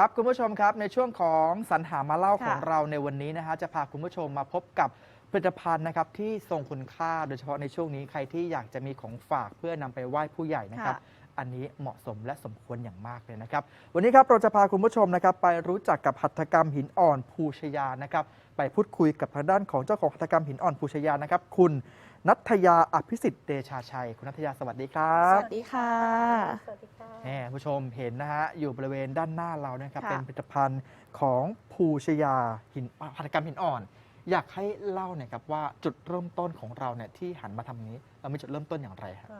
ครับคุณผู้ชมครับในช่วงของสรรหามาเล่าค่ะของเราในวันนี้นะฮะจะพาคุณผู้ชมมาพบกับผลิตภัณฑ์นะครับที่ทรงคุณค่าโดยเฉพาะในช่วงนี้ใครที่อยากจะมีของฝากเพื่อนำไปไหว้ผู้ใหญ่นะครับค่ะอันนี้เหมาะสมและสมควรอย่างมากเลยนะครับ วันนี้ครับเราจะพาคุณผู้ชมนะครับ ไปรู้จักกับหัตถกรรมหินอ่อนภูชยานะครับ ไปพูดคุยกับทางด้านของเจ้าของหัตถกรรมหินอ่อนภูชยานะครับ คุณนัทยาอภิสิทธิ์เดชาชัย คุณนัทยาสวัสดีครัสบวัสดีค่ะ สวัสดีค่ะ แหมผู้ชมเห็นนะฮะอยู่บริเวณด้านหน้าเรานะครับค่ะ เป็นผลิตภัณฑ์ของภูชยาหินหัตถกรรมหินอ่อน อยากให้เล่าหน่อยครับว่าจุดเริ่มต้นของเราเนี่ยที่หันมาทำนี้ เรามีจุดเริ่มต้นอย่างไรครับ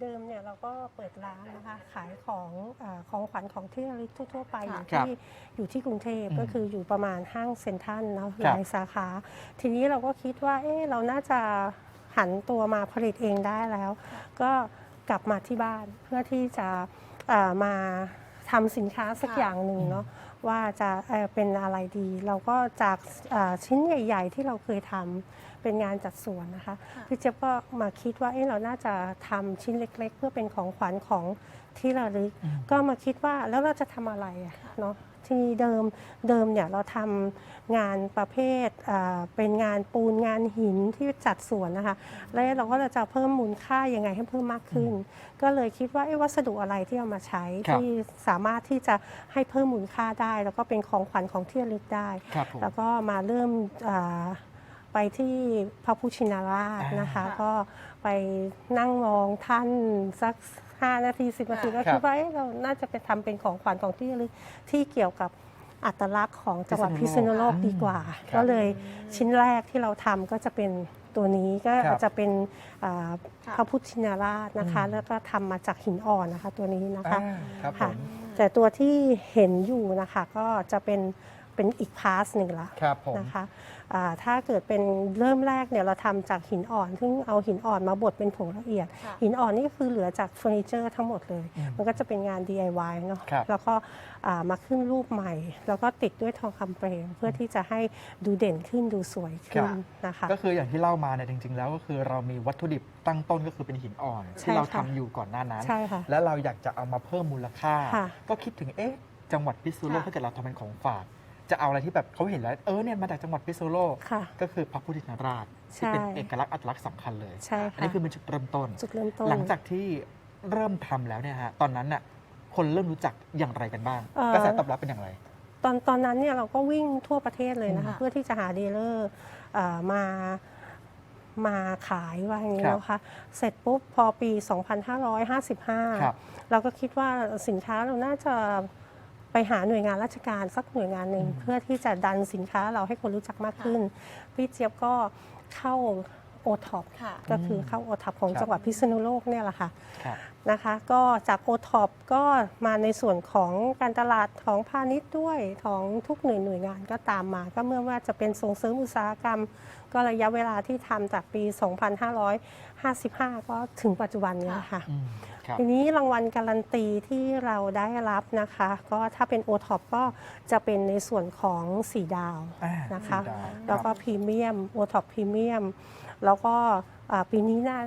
เดิมเนี่ยเราก็เปิดร้านนะคะ ขายของอาของขวัญของที่ระลึกทั่ว ๆ ไปอค่ะยู่ครับที่อยู่ที่กรุงเทพอืมก็คืออยู่ประมาณห้างเซ็นทรัลเนาะคหรับลายสาขา ทีนี้เราก็คิดว่าเอ๊ะเราน่าจะ หันตัวมาผลิตเองได้แล้ว ก็กลับมาที่บ้านเพื่อที่จะอ่ามาทำสินค้าสักค่ะอย่างหนึ่งเนาะว่าจะเอ่อเป็นอะไรดี เราก็จากอ่าชิ้นใหญ่ ๆ ที่เราเคยทำเป็นงานจัดสวนนะคะค่ะพี่เจี๊ยบก็มาคิดว่าเอ๊ะเราน่าจะทำชิ้นเล็ก ๆ เพื่อเป็นของขวัญของที่ระลึกอืมก็มาคิดว่าแล้วเราจะทำอะไรอะเนาะ ทีนี้เดิมเดิมเนี่ยเราทำงานประเภทอ่าเป็นงานปูนงานหินที่จัดสวนนะคะ แล้วเราก็จะเพิ่มมูลค่ายังไงให้เพิ่มมากขึ้น ก็เลยคิดว่าเอ๊ะวัสดุอะไรที่เอามาใช้ครับที่สามารถที่จะให้เพิ่มมูลค่าได้ แล้วก็เป็นของขวัญของที่ระลึกได้ครับผมแล้วก็มาเริ่มอ่าไปที่พระพุชินาราชนะคะอ่าก็ไปนั่งมองท่านสัก 5 นาที 10 นาทีค่ะก็คิดว่าเอ๊ะเราน่าจะไปทำเป็นของขวัญของที่ระลึกที่เกี่ยวกับอัตลักษณ์ของจังหวัดพิพิษษณุณุโลโลกกดีกว่า ครับก็เลยชิ้นแรกที่เราทำก็จะเป็นตัวนี้ก็ครับ จะเป็นอ่าค่ะพระพุทธชินราชนะคะอืมแล้วก็ทำมาจากหินอ่อนนะคะตัวนี้นะคะ อ่าครับผค่ะ ม แต่ตัวที่เห็นอยู่นะคะก็จะเป็น เป็นอีกพาสหนึ่งละครับผมนะคะอ่าถ้าเกิดเป็นเริ่มแรกเนี่ยเราทำจากหินอ่อน ซึ่งเอาหินอ่อนมาบดเป็นผงละเอียดค่ะหินอ่อนนี่ก็คือเหลือจากเฟอร์นิเจอร์ทั้งหมดเลยอืมมันก็จะเป็นงาน DIY เนาะครับแล้วก็อ่ามาขึ้นรูปใหม่ แล้วก็ติดด้วยทองคำเปลวเพื่อที่จะให้ดูเด่นขึ้นดูสวยขึ้นนะคะก็คืออย่างที่เล่ามาเนี่ยจริง ๆ แล้วก็คือเรามีวัตถุดิบตั้งต้นก็คือเป็นหินอ่อนใช่ที่เราค่ะทำอยู่ก่อนหน้านั้นใช่ค่ะและเราอยากจะเอามาเพิ่มมูลค่าค่ะก็คิดถึงเอ๊ะจังหวัดพิษณุโลกค่ะถ้าเกิดเราทำเป็นของฝาก จะเอาอะไรที่แบบเขาเห็นแล้ว เออเนี่ยมาจากจังหวัดพิษณุโลกค่ะ ก็คือพระพุทธชินราชที่ใช่เป็นเอกลักษณ์อัตลักษณ์สำคัญเลย ใช่อันค่ะนี้คือเป็นจุดเริ่มต้น จุดเริ่มต้น หลังจากที่เริ่มทำแล้วเนี่ยฮะตอนนั้นน่ะคนเริ่มรู้จักอย่างไรกันบ้างเอ่อ กระแสตอบรับเป็นอย่างไร ตอนตอนนั้นเนี่ยเราก็วิ่งทั่วประเทศเลยนะคะอืมเพื่อที่จะหาดีลเลอร์เอ่อมามาขายว่าอย่างนี้ครับ นะคะเสร็จปุ๊บพอปีครับ2555เราก็คิดว่าสินค้าเราน่าจะ ไปหาหน่วยงานราชการสักหน่วยงานหนึ่งอืมเพื่อที่จะดันสินค้าเราให้คนรู้จักมากขึ้น พี่เจี๊ยบก็เข้าโอท็อปค่ะก็คือเข้าโอท็อปของครับจังหวัดพิษณุโลกเนี่ยแหละค่ะครับ นะคะ ก็จากโอท็อปก็มาในส่วนของการตลาดของพาณิชย์ด้วยของทุกหน่วยหน่วยงานก็ตามมา ก็เมื่อว่าจะเป็นส่งเสริมอุตสาหกรรม ก็ระยะเวลาที่ทำจากปี 2555 ก็ถึงปัจจุบันนี้ค่ะอืมครับทีนี้รางวัลการันตีที่เราได้รับนะคะ ก็ถ้าเป็น o t o p ก็จะเป็นในส่วนของสีดาวอ่านะคะสีดาวแล้วก็ครับพรีเมียม o t o p พรีเมียมแล้วก็อ่า ปีนี้น่า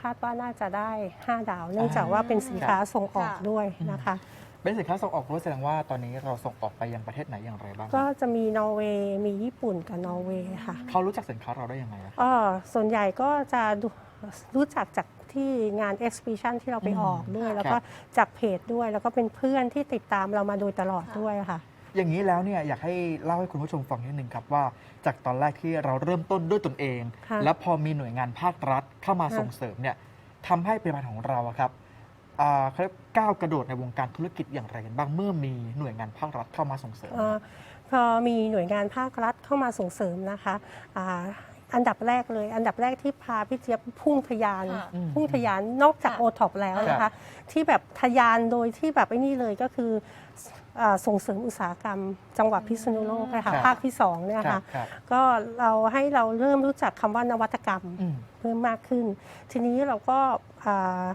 คาดว่าน่าจะได้ 5 ดาว เนื่องจากว่าเป็นสินค้าส่งออกค่ะด้วยนะคะเป็นสินค้าส่งออกรู้แสดงว่าตอนนี้เราส่งออกไปยังประเทศไหนอย่างไรบ้าง ก็จะมีนอร์เวย์ มีญี่ปุ่นกับนอร์เวย์ค่ะ เขารู้จักสินค้าเราได้ยังไงอะก็ส่วนใหญ่ก็จะดูรู้จักจากที่งาน exhibition ที่เราไปอืมออกด้วย แล้วคก็รับจากเพจด้วย แล้วก็เป็นเพื่อนที่ติดตามเรามาโดยตลอดด้วยค่ะ อย่างนี้แล้วเนี่ยอยากให้เล่าให้คุณผู้ชมฟังนิดนึงครับว่า จากตอนแรกที่เราเริ่มต้นด้วยตนเอง ค่ะแล้วพอมีหน่วยงานภาครัฐเข้ามาค่ะ ส่งเสริมเนี่ยทำให้ผลิตภัณฑ์ของเราอะครับอ่าเขาเรียกก้าวกระโดดในวงการธุรกิจอย่างไรกันบ้างเมื่อมีหน่วยงานภาครัฐเข้ามาส่งเสริม เอ่อพอมีหน่วยงานภาครัฐเข้ามาส่งเสริมนะคะอ่า อันดับแรกเลย อันดับแรกที่พาพี่เจี๊ยบพุ่งทะยาน ค่ะอืมพุ่งทะยานนอกจากค่ะ โอท็อปแล้วนะครัคะ บ ที่แบบทะยานโดยที่แบบไอ้นี่เลยก็คืออ่าส่งเสริมอุตสาหกรรม จังหวัดพิษณุโลกนะครัคะบภาคที่สองเนี่ยครัค่ะบครับก็เราให้เราเริ่มรู้จักคำว่านวัตกรรม อืม เพิ่มมากขึ้น ทีนี้เราก็อ่า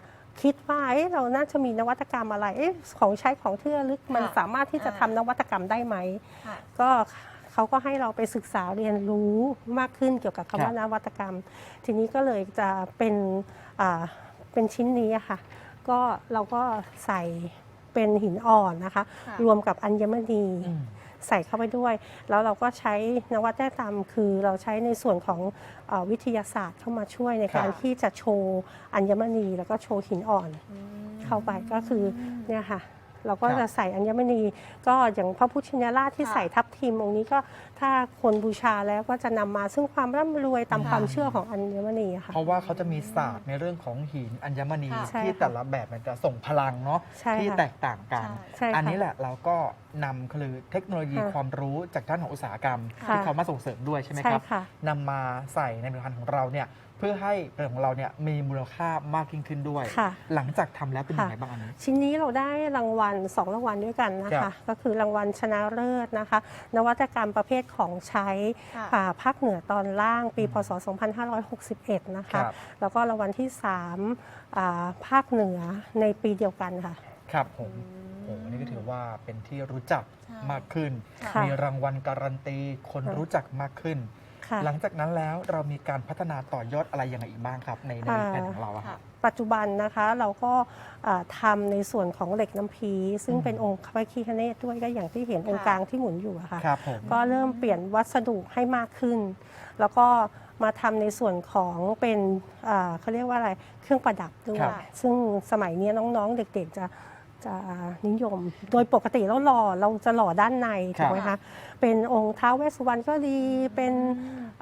คิดว่าเอ๊ะเราน่าจะมีนวัตกรรมอะไรเอ๊ะของใช้ของที่ระลึกมันค่ะสามารถที่จะอ่าทำนวัตกรรมได้ไหม ค่ะ ก็ เขาก็ให้เราไปศึกษาเรียนรู้มากขึ้นเกี่ยวกับครัคำบว่านวัตกรรม ทีนี้ก็เลยจะเป็นอ่าเป็นชิ้นนี้อะค่ะ ก็เราก็ใส่เป็นเป็นหินอ่อนนะคะค่ะรวมกับอัญมณีอืมใส่เข้าไปด้วย แล้วเราก็ใช้นวัตกรรมคือเราใช้ในส่วนของเออวิทยาศาสตร์เข้ามาช่วยในการค่ะที่จะโชว์อัญมณีแล้วก็โชว์หินอ่อนอืมเข้าไปก็คือเนี่ยค่ะ เราก็ครับจะใส่อัญมณี ก็อย่างพระพุทธชินราชที่ค่ะ ใส่ทับทิมองค์นี้ก็ถ้าคนบูชาแล้วก็จะนำมาซึ่งความร่ำรวยตามค่ะความเชื่อของอัญมณีอะค่ะ เพราะว่าเขาจะมีศาสตร์ในเรื่องของหินอัญมณีค่ะใช่ที่ค่ะแต่ละแบบมันจะส่งพลังเนาะใช่ที่ค่ะแตกต่างกัน ใช่ค่ะอันนี้แหละเราก็นำคือเทคโนโลยีค่ะความรู้จากด้านของอุตสาหกรรม ค่ะที่เขามาส่งเสริมด้วยใช่ไหมใช่ครับค่ะ นำมาใส่ในผลิตภัณฑ์ของเราเนี่ย เพื่อให้ผลิตภัณฑ์ของเราเนี่ยมีมูลค่ามากยิ่งขึ้นด้วย ค่ะ หลังจากทำแล้วเป็นยังไงค่ะบ้างอันนี้ ชิ้นนี้เราได้รางวัลสองรางวัลด้วยกันนะครัคะ บ ก็คือรางวัลชนะเลิศนะคะ นวัตกรรมประเภทของใช้ค่ะอ่าภาคเหนือตอนล่างปีอืมพศ 2561 นะครัคะบแล้วก็รางวัลที่3อ่าภาคเหนือในปีเดียวกันค่ะ ครับผมโอ้นี่ก็ถือว่าเป็นที่รู้จักใช่ มากขึ้น ค่ะ มีรางวัลการันตีคนค่ะรู้จักมากขึ้น ค่ะ หลังจากนั้นแล้วเรามีการพัฒนาต่อยอดอะไรยังไงอีกบ้างครับ ในในอ่าแผนของเราอะคค่ะรับ ปัจจุบันนะคะเราก็อ่าทำในส่วนของเหล็กน้ำพีซึ่งอืมเป็นองค์พระคีคเนตด้วยก็อย่างที่เห็นองค์กลางที่หมุนอยู่อะค่ะ ครับผม ก็เริ่มเปลี่ยนวัสดุให้มากขึ้น แล้วก็มาทำในส่วนของเป็นอ่าเขาเรียกว่าอะไรเครื่องประดับด้วยครับซึ่งสมัยนี้น้องๆเด็กๆจะ จะนิยม โดยปกติแล้วหล่อเราจะหล่อด้านในครับถูกไหมคะ เป็นองค์ท้าวเวสสุวรรณก็ดี เป็น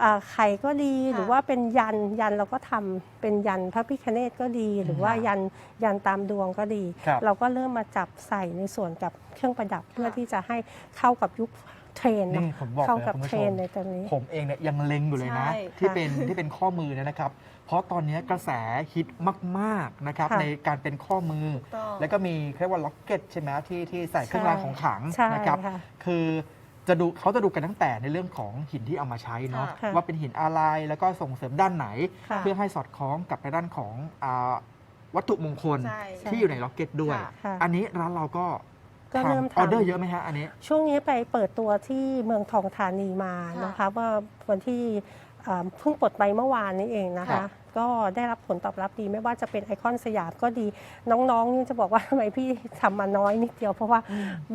อ่าไข่ก็ดีค่ะหรือว่าเป็นยันยันเราก็ทำเป็นยันพระพิคเนตก็ดี หรือว่ายันยันตามดวงก็ดีครับเราก็เริ่มมาจับใส่ในส่วนกับเครื่องประดับเพื่อที่จะให้เข้ากับยุคเทรนด์นี่เนาะผมบอกเข้าเลยกับคุณเทผู้รชนมด์ในตอนนี้ผมเองเนี่ยยังเล็งอยู่เลยนะใช่ที่ค่ะเป็นที่เป็นข้อมือเนยนะครับ เพราะตอนนี้กระแสฮิตมากๆนะครับค่ะในการเป็นข้อมือต้องแล้วก็มีเรียกว่าล็อกเก็ตใช่ไหมที่ที่ใส่เครื่องรางของขลังใช่นะครับค่ะคือจะดูเขาจะดูกันตั้งแต่ในเรื่องของหินที่เอามาใช้เนาะค่ะ ว่าเป็นหินอะไรแล้วก็ส่งเสริมด้านไหน ค่ะ เพื่อให้สอดคล้องกับในด้านของอาวัตถุมงคลใช่ ที่อยู่ในล็อกเก็ตด้วย ค่ะค่ะอันนี้ร้านเราก็ก็เริ่มออเดอร์ทำเยอะไหมฮะอันนี้ ช่วงนี้ไปเปิดตัวที่เมืองทองธานีมาค่ะ นะคะว่าวันที่ อ่าเพิ่งปลดไปเมื่อวานนี้เองนะครัคะบก็ได้รับผลตอบรับดีไม่ว่าจะเป็นไอคอนสยามก็ดีน้องๆนี่จะบอกว่า ทำไมพี่ทำมาน้อยนิดเดียวเพราะว่า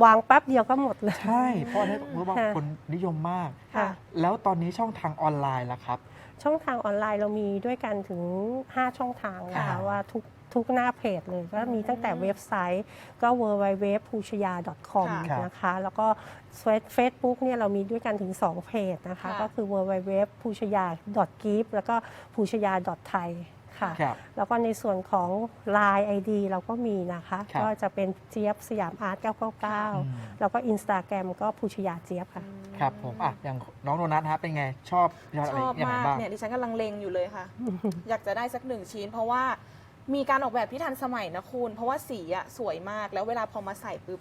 วางแป๊บเดียวก็หมดเลย ใช่เพราะอันนี้รู้ว่าค่ะ คนนิยมมาก ค่ะ แล้วตอนนี้ช่องทางออนไลน์ล่ะครับ ช่องทางออนไลน์เรามีด้วยกันถึง 5 ช่องทางนะคะอ่าว่าทุก ทุกหน้าเพจเลยก็มีตั้งแต่เว็บไซต์ก็ w w w p u c h y a com ค่ะ นะคะแล้วก็เฟซบุ๊กเนี่ยเรามีด้วยกันถึง 2 เพจนะคะ ค่ะ ก็คือ w w w p u c h y a g i f แล้วก็ p u c h y a thai ค่ะ ครับ แล้วก็ในส่วนของ Line ID เราก็มีนะคะ ครับ ก็จะเป็นเจี๊ยบสยามอาร์ตอืม999 แล้วก็ Instagram ก็ภูชยาเจี๊ยบค่ะ ครับผมอะอย่างน้องโดนัทฮะเป็นไงชอบยอดชอะไรอบยังไงมากบ้าง เนี่ยดิฉันกำลังเลงอยู่เลยค่ะ อยากจะได้สักหนึ่งชิ้น เพราะว่า มีการออกแบบที่ทันสมัยนะคุณ เพราะว่าสีอะสวยมากแล้วเวลาพอมาใส่ปุ๊บ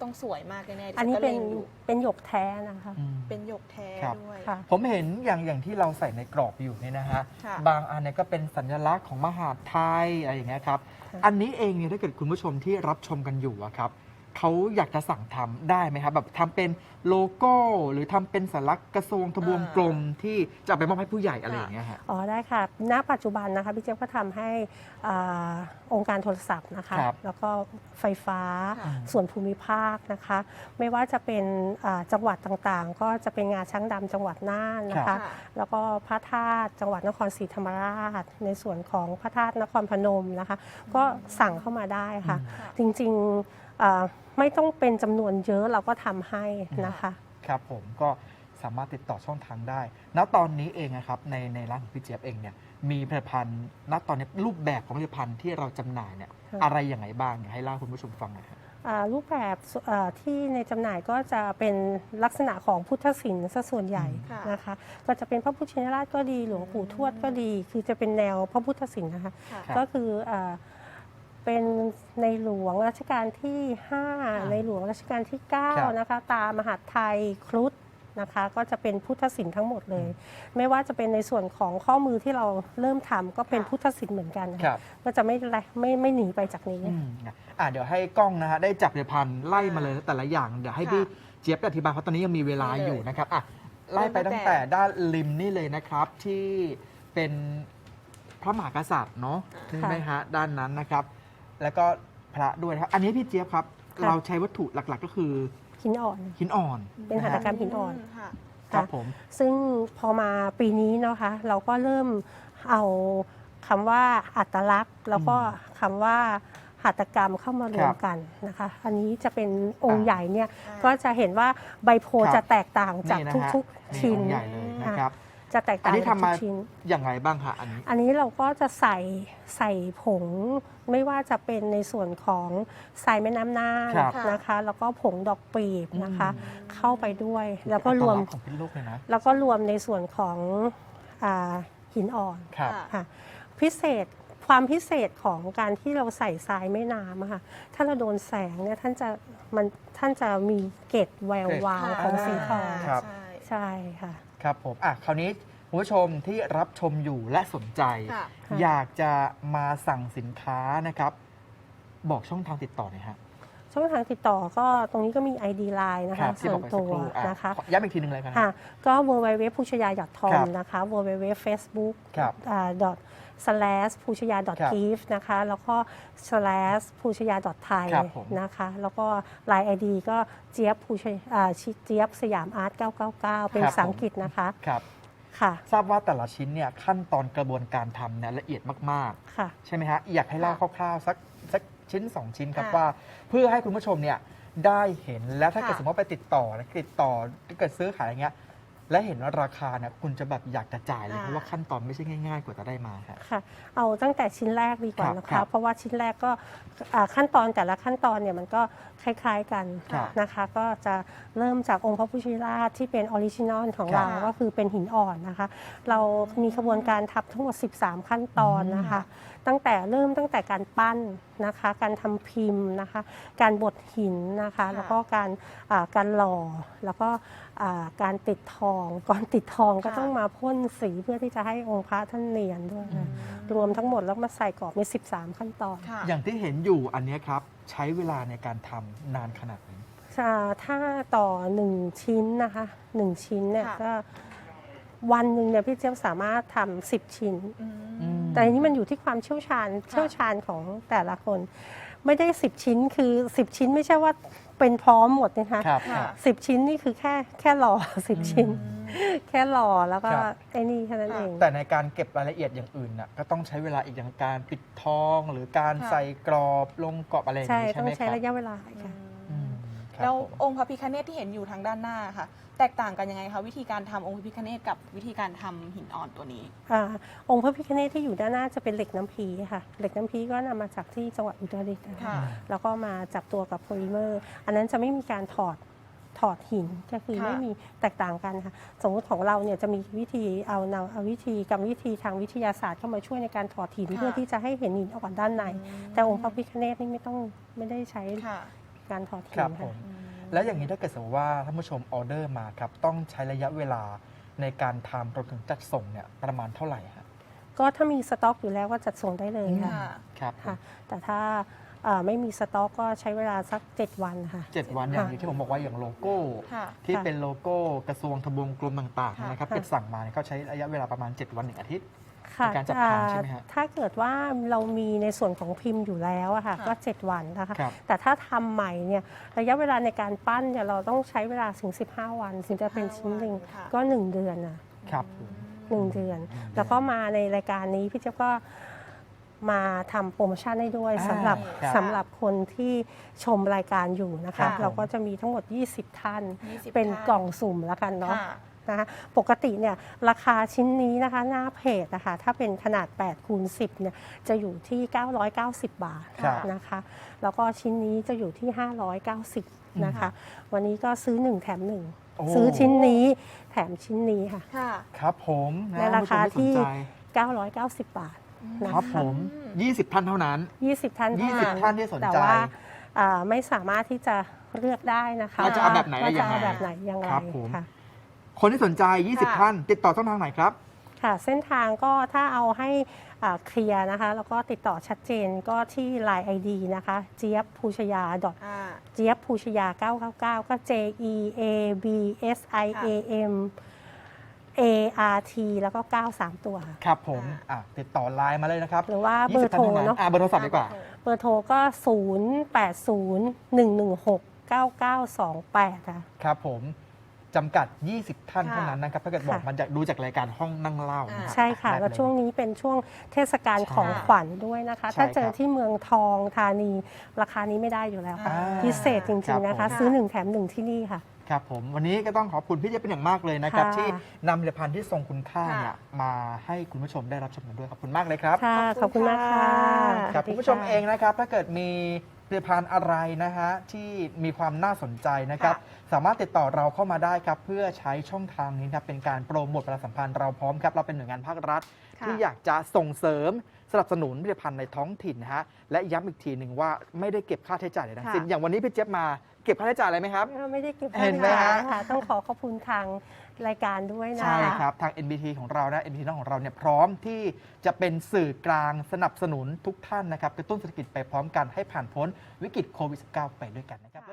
ต้องสวยมากแน่ๆดิอันฉันนี้ก็เป็เลนงอยู่เป็นหยกแท้นะคะ อืม เป็นหยกแท้ครับ ด้วย ค่ะ ผมเห็นอย่างอย่างที่เราใส่ในกรอบอยู่เนี่ยนะฮะ ค่ะ บางอันเนี่ยก็เป็นสัญลักษณ์ของมหาดไทยอะไรอย่างเงี้ยครับ ค่ะ อันนี้เองเนี่ยถ้าเกิดคุณผู้ชมที่รับชมกันอยู่อะครับ เขาอยากจะสั่งทำได้ไหมครับแบบทำเป็นโลโก้ หรือทำเป็นสัญลักษณ์กระทรวงทบวงกลมที่จะเอาไปมอบให้ผู้ใหญ่อะไรอย่างเงี้ยฮะ อ๋อได้ค่ะ ณ ปัจจุบันนะคะพี่เจี๊ยบก็ทำให้อ่าองค์การโทรศัพท์นะคะ ครับแล้วก็ไฟฟ้าค่ะ ส่วนภูมิภาคนะคะ ไม่ว่าจะเป็นอ่าจังหวัดต่างๆ ก็จะเป็นงาช้างดำจังหวัดน่านนะครัคะ บ แล้วก็พระธาตุจังหวัดนครศรีธรรมราช ในส่วนของพระธาตุนครพนมนะคะ ก็สั่งเข้ามาได้ค่ะค่ะจริงๆอ่า ไม่ต้องเป็นจำนวนเยอะเราก็ทำให้นะคะ ครับผมก็สามารถติดต่อช่องทางได้ ณ ตอนนี้เองนะครับในในร้านของพี่เจี๊ยบเองเนี่ยมีผลิตภัณฑ์ ณ ตอนนี้รูปแบบของผลิตภัณฑ์ที่เราจำหน่ายเนี่ยค่ะ อะไรอย่างไรบ้างอยากให้เล่าให้คุณผู้ชมฟังหน่อยครับอ่ารูปแบบสอ่าที่ในจำหน่ายก็จะเป็นลักษณะของพุทธศิลป์ซะส่วนใหญ่ค่ะ นะคะ ก็จะเป็นพระพุทธชินราชก็ดีหลวงปู่ทวดก็ดี คือจะเป็นแนวพระพุทธศิลป์นะคะ ค่ะรับก็คืออา เป็นในหลวงรัชกาลที่ค่ะ5ในหลวงรัชกาลที่ครับ9นะคะ ตามมหาดไทยครุฑนะคะ ก็จะเป็นพุทธศิลป์ทั้งหมดเลย ไม่ว่าจะเป็นในส่วนของข้อมือที่เราเริ่มทำก็เป็นค่ะพุทธศิลป์เหมือนกันนะคคะรับ ก็จะไม่ไม่ไม่ไม่หนีไปจากนี้อืมอะเดี๋ยวให้กล้องนะฮะได้จับผลิตภัณฑ์ไล่มาเลยแต่ละอย่าง เดี๋ยวให้ค่ะพี่เจี๊ยบอธิบายเพราะตอนนี้ยังมีเวลาได้เลยอยู่นะครับอะไล่ไปเริ่มตั้ตั้งงแต่แต่ด้านริมนี่เลยนะครับที่เป็นพระมหากษัตริย์เนาะใช่ไหมฮะด้านนั้นนะครับ แล้วก็พระด้วยนะครับ อันนี้พี่เจี๊ยบครับ ค่ะ เราใช้วัตถุหลักๆก็คือหินอ่อน หินอ่อนเป็นหัตถกรรมหินอ่อน ค่ะครับผม ซึ่งพอมาปีนี้เนาะคะเราก็เริ่มเอาคำว่าอัตลักษณ์ แล้วก็คำว่าหัตถกรรมเข้ามารวมกันนะคะ อันนี้จะเป็นองค์อ่า ใหญ่เนี่ยอ่าก็จะเห็นว่าใบโพครับ จะแตกต่างจากนี่นะฮะทุกนี่ๆชิ้น องค์ใหญ่เลยนะครับ จะแตกอัต่านงนี้จากทำทุมากชิ้น อย่างไรบ้างคะอันนี้ อันนี้เราก็จะใส่ใส่ผงไม่ว่าจะเป็นในส่วนของทรายแม่น้ำน่านครับ นะคะ แล้วก็ผงดอกปีบนะคะอืมเข้าไปด้วย แล้วก็รวมอัตลักษณ์ของพิษโลกเลยนะแล้วก็รวมในส่วนของอาหินอ่อนครับ ค่ะ ค่ะพิเศษความพิเศษของการที่เราใส่ทรายแม่น้ำอะค่ะถ้าเราโดนแสงเนี่ยท่านจะมันท่านจะมีเกล็ดแวววาวของสีทองครับ ใช่ใช่ค่ะ ครับผมอะคราวนี้คุณผู้ชมที่รับชมอยู่และสนใจค่ะค่ะ อยากจะมาสั่งสินค้านะครับ บอกช่องทางติดต่อหน่อยฮะช่องทางติดต่อก็ตรงนี้ก็มี ID Line นะครัคะบที่ส่บวอกนไปสัตักวครู่อะนะคะขอย้ำอีกทีหนึ่งเลยกันนะ ค่ะก็ w w w พูชยา .com ครับนะคะ w w w facebook ครับอ่า dot slash พูชยาครับ .give นะคะ แล้วก็ slash พูชยา .thai ครับผม นะคะ แล้วก็ Line ID ก็เจี๊ยบพูชยอ่าชิเจี๊ยบสยามอาร์ต999 เป็นครับภาษาอัผมงกฤษนะคะ ครับ ค่ะ ทราบว่าแต่ละชิ้นเนี่ยขั้นตอนกระบวนการทำเนี่ยละเอียดมาก ค่ะ ๆ ใช่ไหมฮะ อยากให้เล่าคร่าวๆสักสักชิ้น 2 ชิ้นครับค่ะว่า เพื่อให้คุณผู้ชมเนี่ยได้เห็นแล้วถ้าเกิดค่ะ สมมติว่าไปติดต่อนะติดต่อถ้าเกิดซื้อขายอย่างเงี้ย และเห็นว่าราคาเนี่ยคุณจะแบบอยากจะจ่ายเลย เพราะว่าขั้นตอนไม่ใช่ง่ายๆ กว่าจะได้มาฮะค่ะ เอาตั้งแต่ชิ้นแรกดีกว่าครับนะครัคะบเพราะว่าชิ้นแรกก็อ่าขั้นตอนแต่ละขั้นตอนเนี่ยมันก็คล้ายๆกันครับนะคะ ก็จะเริ่มจากองค์พระพุทธชินราชที่เป็นออริจินอลของครับเราก็คือเป็นหินอ่อนนะคะ เรามีขบวนการทับทั้งหมด 13 ขั้นตอนนะคะตั้งแต่เริ่มตั้งแต่การปั้นนะคะ การทำพิมพ์นะคะ การบดหินนะคะค่ะแล้วก็การอ่าการหล่อแล้วก็อ่าการติดทองก่อนติดทองก็ค่ะต้องมาพ่นสีเพื่อที่จะให้องค์พระท่านเนียนด้วยอืนะมรวมทั้งหมดแล้วมาใส่กรอบมี 13 ขั้นตอนค่ะอย่างที่เห็นอยู่อันเนี้ยครับ ใช้เวลาในการทำนานขนาดไหนอ่าถ้าต่อ 1 ชิ้นนะคะ1ชิ้นเนี่ยค่ะก็วันหนึ่งเนี่ยพี่เจี๊ยบสามารถทำ10ชิ้นอืมอืม แต่อันนี้มันอยู่ที่ความเชี่ยวชาญเชี่ยวชาญของแต่ละคน ไม่ได้ 10 ชิ้นคือ 10 ชิ้นไม่ใช่ว่าเป็นพร้อมหมดนะคะครับค่ะสิบชิ้นนี่คือแค่แค่หล่อสิบชิ้นอืมแค่หล่อแล้วก็ครับ ไอ้นี่แค่นั้นค่ะเองแต่ในการเก็บรายละเอียดอย่างอื่นน่ะก็ต้องใช้เวลาอีกอย่างการปิดทอง หรือการค่ะ ใส่กรอบลงกรอบอะไรอย่างใช่นี้ใช่ต้อไหงมคใช้รับ ระยะเวลาค่ะ อืม ครับ แล้วผมองค์พระพิคเนตที่เห็นอยู่ทางด้านหน้าค่ะ แตกต่างกันยังไงคะวิธีการทำองค์พระพิคเนตกับวิธีการทำหินอ่อนตัวนี้ อาองค์พระพิฆเนศที่อยู่ด้านหน้าจะเป็นเหล็กน้ำพีค่ะ เหล็กน้ำพีก็นำมาจากที่จังหวัดอุตรดิตถ์นะคะ ค่ะ แล้วก็มาจับตัวกับโพลิเมอร์ อันนั้นจะไม่มีการถอดถอดหินก็คือค่ะ ไม่มีแตกต่างกันค่ะ สมมติของเราเนี่ยจะมีวิธีเอาแนวเอาวิธีกรรมวิธีทางวิทยาศาสตร์เข้ามาช่วยในการถอดหินค่ะเพื่อที่จะให้เห็นหินออกด้านใน แต่องค์พระพิฆเนศนี่ไม่ต้องไม่ได้ใช้ ค่ะ การถอดหิครันบผค่ะ ม แล้วอย่างนี้ถ้าเกิดสมมติว่าท่านผู้ชมออเดอร์มาครับต้องใช้ระยะเวลาในการทำรวมถึงจัดส่งเนี่ยประมาณเท่าไหร่ฮะก็ถ้ามีสต็อกอยู่แล้วก็จัดส่งได้เลยค่ะ ค่ะ ครับค่ะ แต่ถ้าเอ่อไม่มีสต็อกก็ใช้เวลาสัก 7 วันค่ะ เจ็ดวันอย่างที่ผมบอกว่าอย่างโลโก้ ค่ะ ที่ค่ะเป็นโลโก้กระทรวงทบวงกรมต่างค่ะๆนะครับค่ะ เก็บสั่งมาเนี่ยเขาใช้ระยะเวลาประมาณ 7 วันหนึ่งอาทิตย์ค่ะ ในการจัดทำใช่ไหมฮะ ถ้าเกิดว่าเรามีในส่วนของพิมพ์อยู่แล้วอะค่ะค่ะ ก็ 7 วันนะคะ ครับ แต่ถ้าทำใหม่เนี่ยระยะเวลาในการปั้นเนี่ยเราต้องใช้เวลาถึง 15 วันถึงจะเป็นชิ้นหนึ่งค่ะ ก็ 1 เดือนนะครับผมหนึ่งเดือนอืมแล้วก็มาในรายการนี้พี่เจ้าก็มาทำโปรโมชั่นให้ด้วยอ่าสำหรับครับสำหรับคนที่ชมรายการอยู่นะครัคะบผมเราก็จะมีทั้งหมด 20 ท่าน20เป็นท่านกล่องสุ่มแล้วกันเนาะ ค่ะ นะคะปกติเนี่ยราคาชิ้นนี้นะคะหน้าเพจนะคะถ้าเป็นขนาด8คูณ10เนี่ยจะอยู่ที่ 990 บาทครับ นะคะแล้วก็ชิ้นนี้จะอยู่ที่ 590นะคะ วันนี้ก็ซื้อ 1 แถม โอ้ 1 ซื้อชิ้นนี้แถมชิ้นนี้ค่ะ ค่ะ ครับผมนะในราคาท่นผู้ชมที่สนใจ990 บาท นะคคะรับผม 20ท่านเท่านั้น 20ท่านเท่านั้น20ท่านที่สนใจแต่ว่าอ่าไม่สามารถที่จะเลือกได้นะคะว่าจะเอาแบบไหนว่ายัจะงไงเอาแบบไหนยังไงครับผม ค่ะ คนที่สนใจ 20 ค่ะ ท่าน ติดต่อช่องทางไหนครับ ค่ะ เส้นทางก็ถ้าเอาให้อ่าเคลียร์นะคะ แล้วก็ติดต่อชัดเจนก็ที่ Line ID นะคะเจี๊ยบภูชยาอ่า เจี๊ยบภูชยา 999 ก็ J E A B S I A M A R T แล้วก็ 9 3 ตัวค่ะ ครับผมค่ะอะติดต่อไลน์มาเลยนะครับหรือว่าเบอร์20โทรท่ท่เนาะ อ่เบอร์โทรศัพท์ดีกว่า เบอร์โทรก็ 0 8 0 1 1 6 9 9 2 8ค่ะ ครับผม จำกัด 20 ท่านค่ะเท่านั้นนะครับถ้าเกิดบอกค่ะมันจะดูจากรายการห้องนั่งเล่านะครับใช่ค่ะได้แล้วไปเยช่วงนี้เป็นช่วงเทศกาลใช่ของขวัญด้วยนะคะ ใช่ถ้าเจอครับที่เมืองทองธานี ราคานี้ไม่ได้อยู่แล้วค่ะ อ่าพิเศษจริง ๆ นะครัคะ บผม ซื้อ1แถม1ที่นี่ค่ะ ครับผมวันนี้ก็ต้องขอบคุณพี่เจี๊ยบเป็นอย่างมากเลยนะครับ ค่ะ ที่นำผลิตภัณฑ์ที่ทรงคุณค่าเนี่ยค่ะมาให้คุณผู้ชมได้รับชมกันด้วยขอบคุณมากเลยครับ ค่ะขอบคุณมากค่ะครับสวัสดีคุณผู้ชมะเองนะครับ ถ้าเกิดมี ผลิตภัณฑ์อะไรนะฮะที่มีความน่าสนใจนะครับ สามารถติดต่อเราเข้ามาได้ครับ เพื่อใช้ช่องทางนี้ครับเป็นการโปรโมทประชาสัมพันธ์เราพร้อมครับเราเป็นหน่วยงานภาครัฐค่ะ ที่อยากจะส่งเสริมสนับสนุนผลิตภัณฑ์ในท้องถิ่นนะฮะและย้ำอีกทีหนึ่งว่าไม่ได้เก็บค่าใช้จ่ายเลยทั้งสิ้นค่ะ อย่างวันนี้พี่เจี๊ยบมาเก็บค่าใช้จ่ายอะไรไหมครับ ไม่ได้เก็บเห็นไหมค่าใช้จ่ายฮะ ค่ะ ต้องขอขอบคุณทางรายการด้วยนะ ใช่ครับ ทาง NBT ของเรานะ NBT น้องของเราเนี่ยพร้อมที่จะเป็นสื่อกลางสนับสนุนทุกท่านนะครับกระตุ้นเศรษฐกิจไปพร้อมกันให้ผ่านพ้นวิกฤตโควิด -19 ไปด้วยกันนะครับ